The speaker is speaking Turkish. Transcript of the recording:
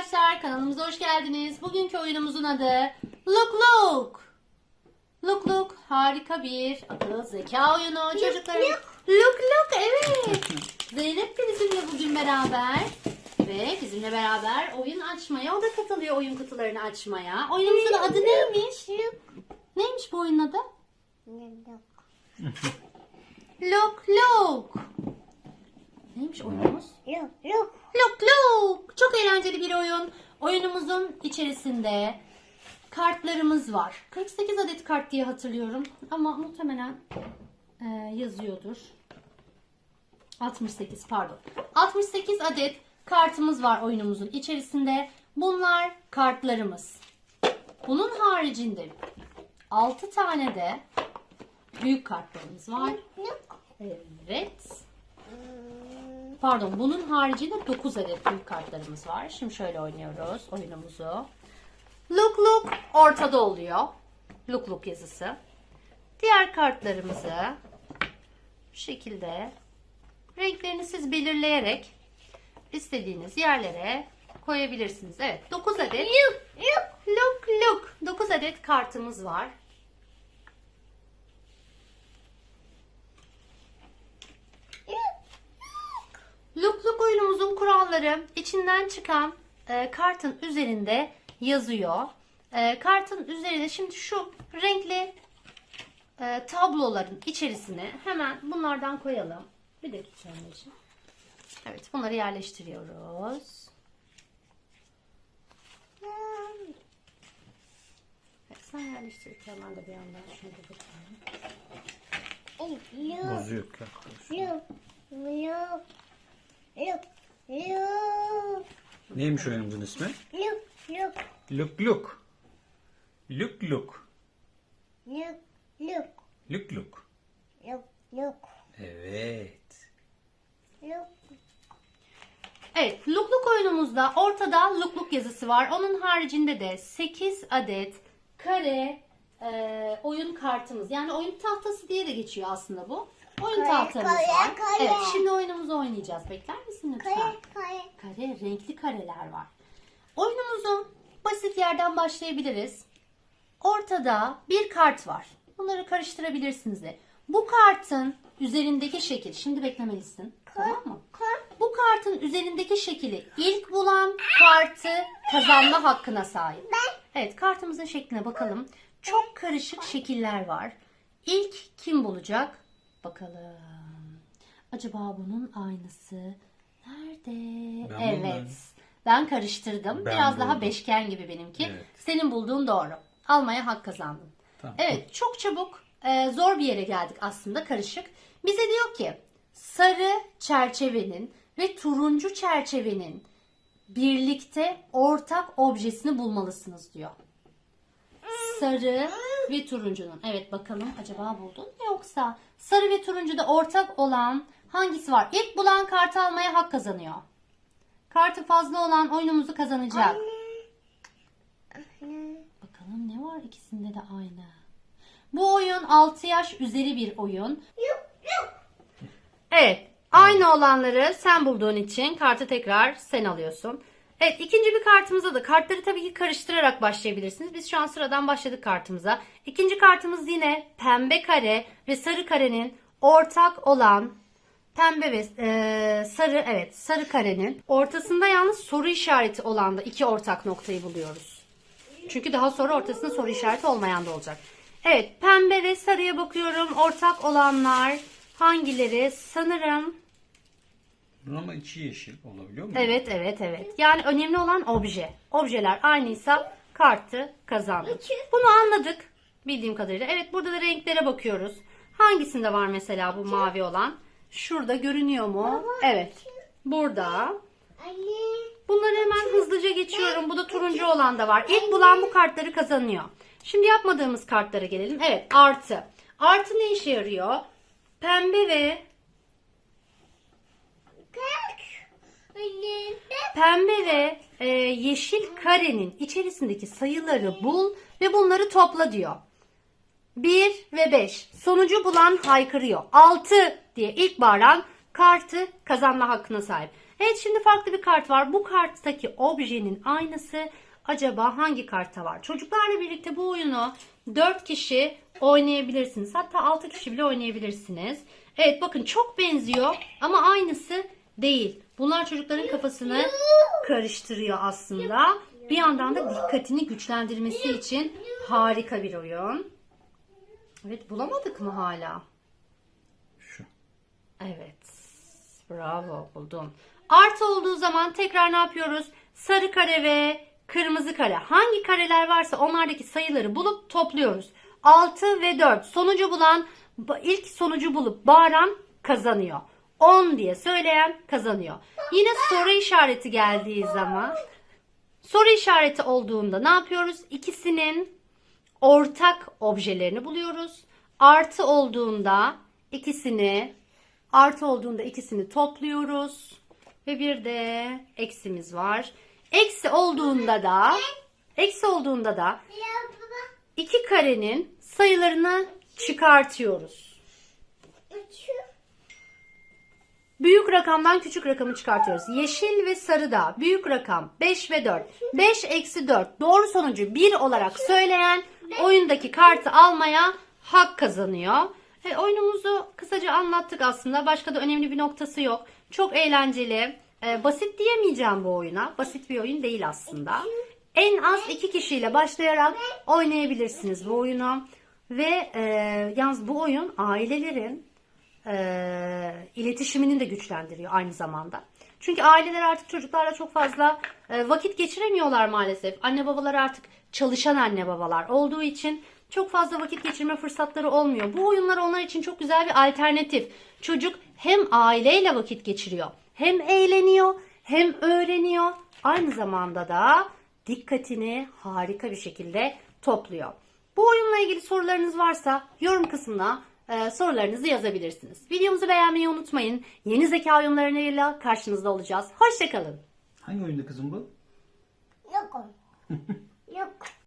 arkadaşlar kanalımıza hoş geldiniz. Bugünkü oyunumuzun adı Look Look. Look Look harika bir akıl zeka oyunu çocuklar. Look Look evet. Zeynep de bizimle bugün beraber ve bizimle beraber oyun açmaya o da katılıyor oyun kutularını açmaya. Oyunumuzun adı neymiş? Neymiş bu oyunun adı? Look Look. Neymiş oyunumuz? Look, look. Eğlenceli bir oyun. Oyunumuzun içerisinde kartlarımız var. 48 adet kart diye hatırlıyorum. Ama muhtemelen e, yazıyordur. 68 pardon. 68 adet kartımız var oyunumuzun içerisinde. Bunlar kartlarımız. Bunun haricinde 6 tane de büyük kartlarımız var. Pardon bunun haricinde 9 adet büyük kartlarımız var. Şimdi şöyle oynuyoruz oyunumuzu. Look look ortada oluyor. Look look yazısı. Diğer kartlarımızı bu şekilde renklerini siz belirleyerek istediğiniz yerlere koyabilirsiniz. Evet 9 adet look. look look 9 adet kartımız var. Luk Luk oyunumuzun kuralları içinden çıkan e, kartın üzerinde yazıyor. E, kartın üzerinde şimdi şu renkli e, tabloların içerisine hemen bunlardan koyalım. Bir dakika anneciğim. Evet bunları yerleştiriyoruz. Evet, sen yerleştirirken ben de bir yandan şunu da bakayım. Bozuyor ya. look, look. Neymiş oyunumuzun ismi? Look, look. Look look. Look look. Look, look. Look look. Look, look. Evet. Look. Evet, lukluk oyunumuzda ortada lukluk yazısı var. Onun haricinde de 8 adet kare e, oyun kartımız. Yani oyun tahtası diye de geçiyor aslında bu. Oyun Kare, tahtamız kare, var. kare. Evet, şimdi oyunumuzu oynayacağız. Bekler misin lütfen? Kare, kare. Kare, renkli kareler var. Oyunumuzu basit yerden başlayabiliriz. Ortada bir kart var. Bunları karıştırabilirsiniz de. Bu kartın üzerindeki şekil, şimdi beklemelisin. Tamam mı? Kart. Bu kartın üzerindeki şekili ilk bulan kartı kazanma hakkına sahip. Evet kartımızın şekline bakalım. Çok karışık şekiller var. İlk kim bulacak? Bakalım. Acaba bunun aynısı nerede? Ben evet. buldum. Ben karıştırdım. Ben Biraz daha buldum. beşgen gibi benimki. Evet. Senin bulduğun doğru. Almaya hak kazandın. Tamam. Evet çok çabuk e, zor bir yere geldik aslında karışık. Bize diyor ki sarı çerçevenin ve turuncu çerçevenin birlikte ortak objesini bulmalısınız diyor. Sarı ve turuncunun. Evet bakalım acaba buldun mu yoksa sarı ve turuncuda ortak olan hangisi var? İlk bulan kartı almaya hak kazanıyor. Kartı fazla olan oyunumuzu kazanacak. Bakalım ne var ikisinde de aynı. Bu oyun 6 yaş üzeri bir oyun. Evet. Aynı olanları sen bulduğun için kartı tekrar sen alıyorsun. Evet ikinci bir kartımıza da kartları tabii ki karıştırarak başlayabilirsiniz. Biz şu an sıradan başladık kartımıza. İkinci kartımız yine pembe kare ve sarı karenin ortak olan pembe ve e, sarı evet sarı karenin ortasında yalnız soru işareti olan da iki ortak noktayı buluyoruz. Çünkü daha sonra ortasında soru işareti olmayan da olacak. Evet pembe ve sarıya bakıyorum. Ortak olanlar hangileri? Sanırım ama içi yeşil olabiliyor mu? evet evet evet. Yani önemli olan obje. Objeler aynıysa kartı kazandık. Bunu anladık bildiğim kadarıyla. Evet burada da renklere bakıyoruz. Hangisinde var mesela bu mavi olan? Şurada görünüyor mu? Evet. Burada. Bunları hemen hızlıca geçiyorum. Bu da turuncu olan da var. İlk bulan bu kartları kazanıyor. Şimdi yapmadığımız kartlara gelelim. Evet artı. Artı ne işe yarıyor? Pembe ve Kalk. Anne. Pembe ve e, yeşil karenin içerisindeki sayıları bul ve bunları topla diyor. 1 ve 5. Sonucu bulan haykırıyor. 6 diye ilk bağıran kartı kazanma hakkına sahip. Evet şimdi farklı bir kart var. Bu karttaki objenin aynısı acaba hangi kartta var? Çocuklarla birlikte bu oyunu 4 kişi oynayabilirsiniz. Hatta 6 kişi bile oynayabilirsiniz. Evet bakın çok benziyor ama aynısı değil. Bunlar çocukların kafasını karıştırıyor aslında. Bir yandan da dikkatini güçlendirmesi için harika bir oyun. Evet bulamadık mı hala? Şu. Evet. Bravo buldun. Artı olduğu zaman tekrar ne yapıyoruz? Sarı kare ve kırmızı kare. Hangi kareler varsa onlardaki sayıları bulup topluyoruz. 6 ve 4. Sonucu bulan ilk sonucu bulup bağıran kazanıyor. 10 diye söyleyen kazanıyor. Yine soru işareti geldiği zaman soru işareti olduğunda ne yapıyoruz? İkisinin ortak objelerini buluyoruz. Artı olduğunda ikisini artı olduğunda ikisini topluyoruz. Ve bir de eksimiz var. Eksi olduğunda da eksi olduğunda da iki karenin sayılarını çıkartıyoruz. Büyük rakamdan küçük rakamı çıkartıyoruz. Yeşil ve sarı da büyük rakam 5 ve 4. 5 eksi 4 doğru sonucu 1 olarak söyleyen oyundaki kartı almaya hak kazanıyor. E, oyunumuzu kısaca anlattık aslında. Başka da önemli bir noktası yok. Çok eğlenceli. E, basit diyemeyeceğim bu oyuna. Basit bir oyun değil aslında. En az iki kişiyle başlayarak oynayabilirsiniz bu oyunu. Ve e, yalnız bu oyun ailelerin e, iletişimini de güçlendiriyor aynı zamanda. Çünkü aileler artık çocuklarla çok fazla e, vakit geçiremiyorlar maalesef. Anne babalar artık çalışan anne babalar olduğu için çok fazla vakit geçirme fırsatları olmuyor. Bu oyunlar onlar için çok güzel bir alternatif. Çocuk hem aileyle vakit geçiriyor, hem eğleniyor, hem öğreniyor. Aynı zamanda da dikkatini harika bir şekilde topluyor. Bu oyunla ilgili sorularınız varsa yorum kısmına e, sorularınızı yazabilirsiniz. Videomuzu beğenmeyi unutmayın. Yeni zeka oyunlarıyla karşınızda olacağız. Hoşçakalın. Hangi oyunda kızım bu? Yok. Yok.